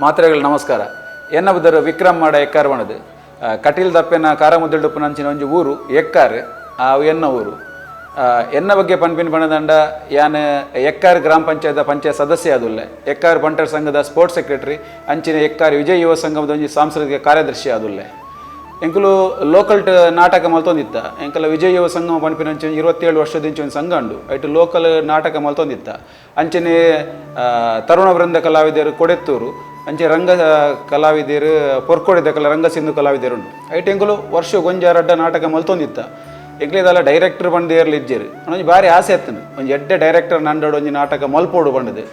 ಮಾತ್ರೆಗಳು ನಮಸ್ಕಾರ. ಎನ್ನ ಬುದರ್ ವಿಕ್ರಮ್ ಮಾಡ ಎಕ್ಕಾರ್ ಕಟೀಲ್ ದಪ್ಪೆನ ಕಾರಮುದ್ದಳ್ಳುಪ್ಪು ಅಂಚಿನ ಒಂಜಿ ಊರು, ಎಕ್ಕಾರ್, ಆ, ಎನ್ನ ಊರು. ಎನ್ನ ಬಗ್ಗೆ ಪನ್ಪಿನ ಬಣದಂಡ ಯಾನ್ ಎಕ್ಕಾರ್ ಗ್ರಾಮ ಪಂಚಾಯತ್ ಪಂಚಾಯತ್ ಸದಸ್ಯ ಆದುಲ್ಲೆ. ಎಕ್ಕಾರ್ ಬಂಟರ್ ಸಂಘದ ಸ್ಪೋರ್ಟ್ಸ್ ಸೆಕ್ರೆಟರಿ, ಅಂಚಿನ ಎಕ್ಕಾರ್ ವಿಜಯ್ ಯುವ ಸಂಘದ ಒಂಜಿ ಸಾಂಸ್ಕೃತಿಕ ಕಾರ್ಯದರ್ಶಿ ಆದುಲ್ಲೆ. ಎಂಕುಲು ಲೋಕಲ್ ನಾಟಕ ಮಲ್ತೊಂದಿತ್ತ. ಎಂಕಲ ವಿಜಯ ಯುವ ಸಂಘ ಪನ್ಪಿನ ಅಂಚಿನ ಇರುವತ್ತೇಳು ವರ್ಷದಿಂಚ ಒಂದು ಸಂಘ ಉಂಡು ಐಟು ಲೋಕಲ್ ನಾಟಕ ಮಲ್ತೊಂದಿತ್ತ. ಅಂಚಿನ ತರುಣ ವೃಂದ ಕಲಾವಿದರು ಕೊಡೆತ್ತೂರು. ಅಂಚೆ ರಂಗ ಕಲಾವಿದರು ರಂಗಸಿಂಧು ಕಲಾವಿದರು ಉಂಡು ಐಟು ಎಂಕುಲು ವರ್ಷ ಗೊಂಜಾರಡ್ಡ ನಾಟಕ ಮಲ್ತೊಂದಿತ್ತ ಎಗ್ಲಿದಲ್ಲ ಡೈರೆಕ್ಟರ್ ಬಂದು ಏರ್ಲಿ ಇಜ್ಜರು. ಒಂಜಿ ಭಾರಿ ಆಸೆ ಎತ್ತನು ಒಂಜಿ ಎಡ್ಡೆ ಡೈರೆಕ್ಟರ್ ನಂಡೋಡು ಒಂಜಿ ನಾಟಕ ಮಲ್ಪೋಡು ಬಂಡದು.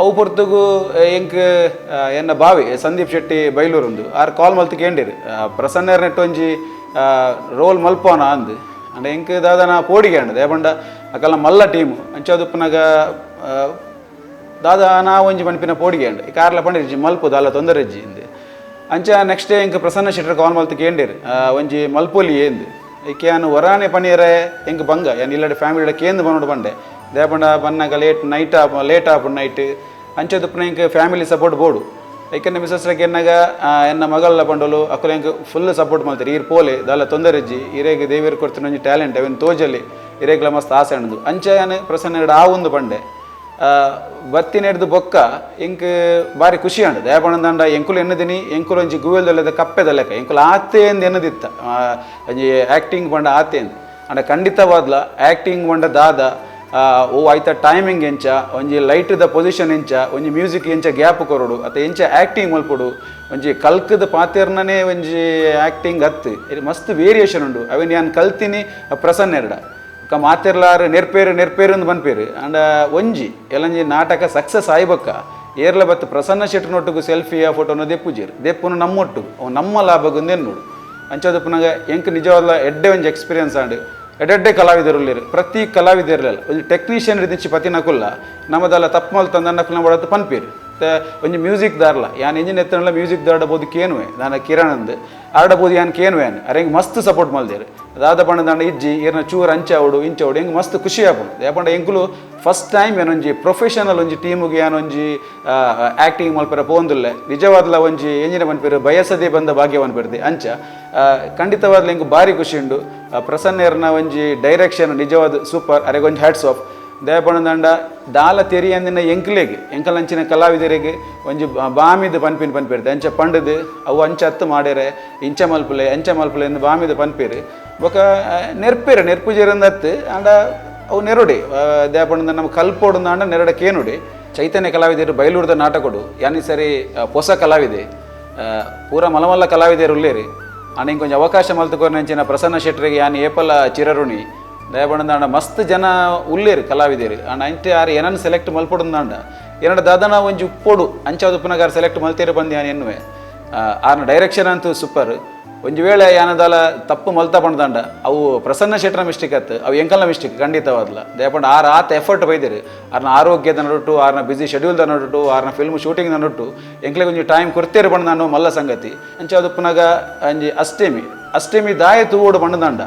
ಅವು ಪೊರ್ತುಗು ಎಂಕ್ ಎನ್ನ ಬಾವಿ ಸಂದೀಪ್ ಶೆಟ್ಟಿ ಬೈಲೂರುಂದು ಆರ್ ಕಾಲ್ ಮಲ್ತು ಕೇಂಡಿರು ಪ್ರಸನ್ನರ್ ನೆಟ್ಟೊಂಜಿ ರೋಲ್ ಮಲ್ಪೋನ ಅಂದು. ಅಂಡ ಎಂಕ್ ದಾದನ ಪೋಡಿಗೆ ಅಂಡ ದೇಪಂಡ ಅಕಲ್ನ ಮಲ್ಲ ಟೀಮು. ಅಂಚದುಪ್ಪನಾಗ ದಾದ ನಾ ಒಂಜಿ ಮನ್ಪಿನ ಪೋಡಿಗೆಂಡು ಈ ಕಾರ್ಲ ಪಂಡಿರ್ಜಿ ಮಲ್ಪುದು ಅಲ್ಲ ತೊಂದರೆ ಇಜ್ಜಿ ಇಂದು. ಅಂಚ ನೆಕ್ಸ್ಟ್ ಡೇ ಎಂಕ್ ಪ್ರಸನ್ನ ಶೆಟ್ಟರ್ ಕಾಲ್ ಮಲ್ತು ಕೇಂಡಿರು ಒಂಜಿ ಮಲ್ಪೊಲಿ ಏಂದು. ಈಕೆ ಯಾನು ವರಾನೆ ಪಣಿಯರೆ ಎಂಕ್ ಬಂಗ ಯಾನ್ ಇಲ್ಲಡೆ ಫ್ಯಾಮಿಲಿ ಕೇಂದು ಬಂದು. ಬಂಡೆ ದೇಪಂಡ ಬನ್ನಾಗ late night up late up night ಅಂಚೆ ದುಪ್ಪನ ಎಂಕ್ ಫ್ಯಾಮಿಲಿ ಸಪೋರ್ಟ್ ಬೋಡು ಐಕನ್ನ ಮಿಸಸ್ರಾಗ ಎನ್ನಾಗ ಎನ್ನ ಮಗಳ ಪಂಡೋಲು ಅಕ್ಕಲ ಎಂಕ್ ಫುಲ್ ಸಪೋರ್ಟ್ ಮಾಡ್ತಾರೆ ಈರ್ ಪೋಲೆ, ದಾಲ ತೊಂದರೆ ಇಜ್ಜಿ ಇರೇಗ ದೇವಿಯರ್ ಕೊಡ್ತೀನಿ ಒಂಜಿ ಟ್ಯಾಲೆಂಟ್ ಅವನ್ ತೋಜಲ್ಲಿ ಇರೇಗ್ಲ ಮಸ್ತ್ ಆಸೆ ಅಣ್ಣದು. ಅಂಚ ಯಾನ್ ಪ್ರಸನ್ನ ಆ ಒಂದು ಬಂಡೆ ಬತ್ತಿನ ಹಿಡ್ದು ಬೊಕ್ಕ ಎಂಕ್ ಬಾರಿ ಖುಷಿ ಅಂಡ ದಯಾಪಣದಂಡ ಎಂಕುಲು ಎನ್ನದಿನಿ ಎಂಕುಲು ಒಂಜಿ ಗುವೆಲ್ದಲ್ಲದ ಕಪ್ಪೆದ ಲೆಕ್ಕ ಎಂಕುಲು ಆತೆ ಎಂದು ಎನ್ನದಿತ್ತ ಒಂಜಿ ಆ್ಯಕ್ಟಿಂಗ್ ಬಂಡ ಆತೆ ಎಂದು ಅಂಡ ಖಂಡಿತವಾದ್ಲ ಆ್ಯಕ್ಟಿಂಗ್ ಬಂಡ ದಾದ ಓ ಆಯ್ತ ಟೈಮಿಂಗ್ ಎಂಚ, ಒಂಜಿ ಲೈಟ್ದ ಪೊಸಿಷನ್ ಎಂಚ, ಒಂಜಿ ಮ್ಯೂಸಿಕ್ ಎಂಚ ಗ್ಯಾಪ್ ಕೊರಡು ಅತ್ತ ಎಂಚ ಆ್ಯಕ್ಟಿಂಗ್ ಮಲ್ಪಡು ಒಂಜಿ ಕಲ್ಕದ ಪಾತೆರ್ನನೇ ಒಂಜಿ ಆ್ಯಕ್ಟಿಂಗ್ ಹತ್ತು ಮಸ್ತ್ ವೇರಿಯೇಷನ್ ಉಂಡು. ಅವೆನ್ ಯಾನ್ ಕಲ್ತಿನಿ ಪ್ರಸನ್ನ ಎರಡ. ಕ ಮಾತಿರ್ಲಾರ ನೆರ್ಪೇರು ನೆರ್ಪೇರು ಅಂದ್ ಬನ್ಪೇರು ಅಂಡ ಒಂಜಿ ಎಲ್ಲಂಜಿ ನಾಟಕ ಸಕ್ಸಸ್ ಆಯ್ಬಕ್ಕ. ಏರ್ಲ ಬತ್ತು ಪ್ರಸನ್ನ ಶೆಟ್ಟನೊಟ್ಟಿಗೂ ಸೆಲ್ಫಿಯ ಫೋಟೋನ ದೆಪ್ಪುಜೀರು. ದೆಪ್ಪುನು ನಮ್ಮೊಟ್ಟು ಅವು ನಮ್ಮ ಲಾಭಗೊಂದು ಅಂಚೋದಪ್ಪ ಅಂಚದಪ್ಪನಾಗ ಎಂಕ್ ನಿಜವಾದ ಎಡ್ಡೆ ಒಂಜಿ ಎಕ್ಸ್ಪೀರಿಯನ್ಸ್ ಆಂಡ್ ಎಡೆಡ್ಡೆ ಕಲಾವಿದರು ಪ್ರತಿ ಕಲಾವಿದರಲ್ಲ ಒಂದು ಟೆಕ್ನಿಷಿಯನ್ ರೀತಿ ಪತಿನಕುಲ್ಲ ನಮ್ಮದೆಲ್ಲ ತಪ್ಪು ಮಲ್ ತಂದ ನಕಲ್ನ ಬಡತ್ತು ಪನ್ಪೇರು. ತ ಒಂಜಿ ಮ್ಯೂಸಿಕ್ ದಾರ್ಲ. ಯಾನ್ ಇಂಜಿನ್ ಎತ್ತನಲ್ಲ ಮ್ಯೂಸಿಕ್ ಬೋದು ಕೇನುವೆ, ನಾನು ಕಿರಣ್ ಅಂದ್ ಬೋದು ಯಾನ್ ಕೇನುವೆ ಅರೆಂಗ್ ಮಸ್ತ್ ಸಪೋರ್ಟ್ ಮಲ್ದೇರು ದಾದ ಪಂಡ ದಂಡ ಇಜ್ಜಿ, ಇರ್ನ ಚೂರ್ ಅಂಚ ಅವಡು, ಇಂಚ ಅವಡು, ಹೆಂಗ್ ಮಸ್ತ್ ಖುಷಿ ಆಪುಂಡು ಯಾಪಂಡ ಎಂಕುಲು ಫಸ್ಟ್ ಟೈಮ್ ಏನೊಂಜಿ ಪ್ರೊಫೆಷನಲ್ ಒಂಜಿ ಟೀಮ್ಗೆ ಏನೊಂಜಿ ಆ್ಯಕ್ಟಿಂಗ್ ಮಲ್ಪರ ಪೋಂದುಲ್ಲೆ ನಿಜವಾದ್ಲ ಒಂಜಿ ಎಂಜಿನ ಮನ್ಪೇರು ಬಯಸದೆ ಬಂದ ಭಾಗ್ಯ ಮನ್ಪೇರ್ದೆ ಅಂಚ. ಖಂಡಿತವಾದ್ಲು ಎಂಕು ಭಾರಿ ಖುಷಿ ಉಂಡು. ಪ್ರಸನ್ನ ಒಂಜಿ ಡೈರೆಕ್ಷನ್ ನಿಜವಾದ ಸೂಪರ್ ಅರೆಗೊಂಜಿ ಹ್ಯಾಟ್ಸ್ ಆಫ್ ದಯಪಣದಂಡ, ದಾಲ ತೆರಿ ಅಂದಿನ ಎಂಕ್ಲೆಗೆ ಎಂಕಲಂಚಿನ ಕಲಾವಿದರಿಗೆ ಒಂಜಿ ಬಾಮಿದ ಪನ್ಪಿನ ಪನ್ಪೇರ್ದೆ. ಅಂಚ ಪಂಡದು, ಅವು ಅಂಚ ಹತ್ತು ಮಾಡ್ಯಾರೆ ಇಂಚ ಮಲ್ಪುಲೆ, ಅಂಚ ಮಲ್ಪಲೆ ಎಂದು ಬಾಮಿದ ಪನ್ಪೇರು. ಬೊಕ ನೆರ್ಪಿರ, ನೆರ್ಪುಜಿರಂದತ್ತು, ಅಂಡ ಅವು ನೆರಡಿ. ದೇಪಣದ ನಮ್ಮ ಕಲ್ಪೋಡು ಅಂಡ ನೆರಡ ಕೇನುಡಿ. ಚೈತನ್ಯ ಕಲಾವಿದರು ಬಯಲೂರದ ನಾಟಕಡು ಯಾನಿ ಸರಿ ಹೊಸ ಕಲಾವಿದೆ. ಪೂರ ಮಲಮಲ್ಲ ಕಲಾವಿದರು ಉಳ್ಳೇರಿ ಅಣ್ಣ ಕೊಂಚ ಅವಕಾಶ ಮಲ್ತುಕೊಂಡು ಪ್ರಸನ್ನ ಶೆಟ್ಟರಿಗೆ ಯಾನಿ ಏಪಲ ಚಿರರುಣಿ. ದಯಬಂಡ ಮಸ್ತ್ ಜನ ಉಲ್ಲೇರಿ ಕಲಾವಿದೇರು. ಅಣ್ಣ ಅಂಚೆ ಯಾರು ಏನನ್ನು ಸೆಲೆಕ್ಟ್ ಮಲ್ಪೊಡುಂದಾಂಡ. ಏನಡ ದಾದನ ಒಂಜಿ ಉಪ್ಪೋಡು ಅಂಚಾದ ಉಪ್ಪನಗಾರ ಸೆಲೆಕ್ಟ್ ಮಲ್ತೇರು ಬಂದು ಯಾನ ಎನ್ನುವೆ ಆನ ಡೈರೆಕ್ಷನ್ ಅಂತೂ ಸೂಪರ್ ಒಂಜಿ ವೇಳೆ ಯಾನದಾಲ ತಪ್ಪು ಮಲ್ತಾ ಪಣ್ದಾಂಡ, ಅವು ಪ್ರಸನ್ನ ಶೆಟ್ಟರ ಮಿಸ್ಟೇಕ್ ಆತು, ಅವು ಎಂಕಲ್ನ ಮಿಸ್ಟೇಕ್ ಖಂಡಿತವಾದಲ್ಲ ದಯಪಂಡ ಆರು ಆತ ಎಫರ್ಟ್ ಬೈದಿರಿ. ಆರ್ನ ಆರೋಗ್ಯದ ನಡುಟು, ಆರ್ನ ಬಿಸಿ ಶೆಡ್ಯೂಲ್ದ ನಡುಟು, ಆರ್ನ ಫಿಲ್ಮ್ ಶೂಟಿಂಗ್ ನಡುಟು ಎಂಕ್ಲೆ ಒಂಜಿ ಟೈಮ್ ಕೊರ್ತೇರಿ ಬಂದ ನಾನು ಮಲ್ಲ ಸಂಗತಿ. ಅಂಚಾದ ಉಪ್ಪನಾಗ ಅಂಜಿ ಅಷ್ಟೇಮಿ ಅಷ್ಟೇಮಿ ದಾಯ ತೂವೋಡು ಬಣ್ಣದಾಂಡ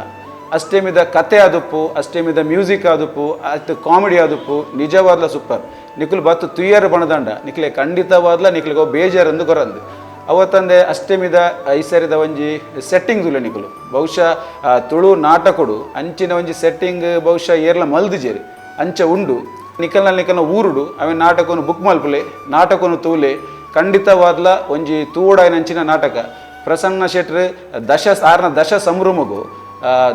ಅಷ್ಟೇಮಿದ ಕತೆ ಆದಪ್ಪು ಅಷ್ಟೇಮಿದ ಮ್ಯೂಸಿಕ್ ಆದುಪ್ಪು ಅಷ್ಟು ಕಾಮಿಡಿ ಆದಪ್ಪು ನಿಜವಾದ್ಲ ಸೂಪರ್. ನಿಖಿಲ್ ಬತ್ತು ತುಯ್ಯರು ಬಣದಂಡ. ನಿಖಿಲೆ ಖಂಡಿತವಾದ್ಲ ಬೇಜಾರ್ ಬೇಜಾರಂದು ಗೊರಂದು ಅವತ್ತಂದೆ ಅಷ್ಟಮಿದ ಐಸರಿದ ಒಂಜಿ ಸೆಟ್ಟಿಂಗ್ ತುಲೆ ನಿಖಲು. ಬಹುಶಃ ತುಳು ನಾಟಕಡು ಅಂಚಿನ ಒಂಜಿ ಸೆಟ್ಟಿಂಗ್ ಬಹುಶಃ ಏರ್ಲ ಮಲ್ದಿಜೇರಿ ಅಂಚ ಉಂಡು. ನಿಖಲ್ನ ನಿಖಲ್ನ ಊರುಡು. ಅವೇ ನಾಟಕವನ್ನು ಬುಕ್ ಮಲ್ಪುಲೆ, ನಾಟಕವನ್ನು ತೂಲೆ. ಖಂಡಿತವಾದ್ಲ ಒಂಜಿ ತೂಡಾಯ್ನಂಚಿನ ನಾಟಕ. ಪ್ರಸನ್ನ ಶೆಟ್ರ್ ದಶ ಆರ್ನ ದಶ ಸಂಭ್ರಮಗು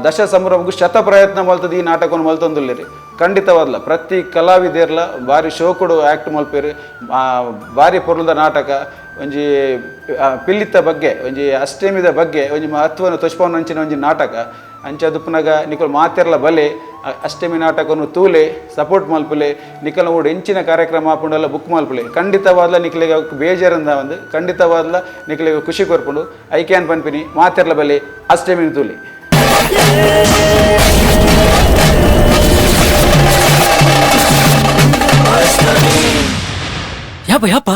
ದಶ ಸಂಭ್ರಮಕ್ಕೂ ಶತ ಪ್ರಯತ್ನ ಮಲ್ತದ ಈ ನಾಟಕವನ್ನು ಮಲ್ತೊಂದುಲ್ಲೇರಿ. ಖಂಡಿತವಾದ್ಲ, ಪ್ರತಿ ಕಲಾವಿದೇರ್ಲ ಭಾರಿ ಶೋಕುಡು ಆ್ಯಕ್ಟ್ ಮಲ್ಪೇರಿ ಭಾರಿ ಪೊರ್ಲದ ನಾಟಕ, ಒಂಜಿ ಪಿಲ್ಲಿತ್ತ ಬಗ್ಗೆ, ಒಂಜಿ ಅಷ್ಟಮಿದ ಬಗ್ಗೆ, ಒಂಜಿ ಮಹತ್ವನ ತೊಚ್ಪವನ ಅಂಚಿನ ಒಂಜಿ ನಾಟಕ. ಅಂಚ ದುಪ್ಪನಾಗ ನಿಕಲ್ ಮಾತೆರ್ಲ ಬಲೆ ಅಷ್ಟಮಿ ನಾಟಕವನ್ನು ತೂಲೆ, ಸಪೋರ್ಟ್ ಮಲ್ಪಲೆ ನಿಕಲ್ ಓಡ್ ಹೆಂಚಿನ ಕಾರ್ಯಕ್ರಮ ಹಾಕೊಂಡೆಲ್ಲ ಬುಕ್ ಮಲ್ಪಲೆ. ಖಂಡಿತವಾದ್ಲ ನಿಕ್ಲಿಗೆ ಬೇಜಾರಂದ ಒಂದು, ಖಂಡಿತವಾದ್ಲ ನಿಕ್ಲಿಗೆ ಖುಷಿ ಕೊರ್ಪುಂಡು. ಐ ಕ್ಯಾನ್ ಮಾತೆರ್ಲ ಬಲೆ, ಅಷ್ಟಮಿನ ತೂಲೆ. யாப்பா யாப்பா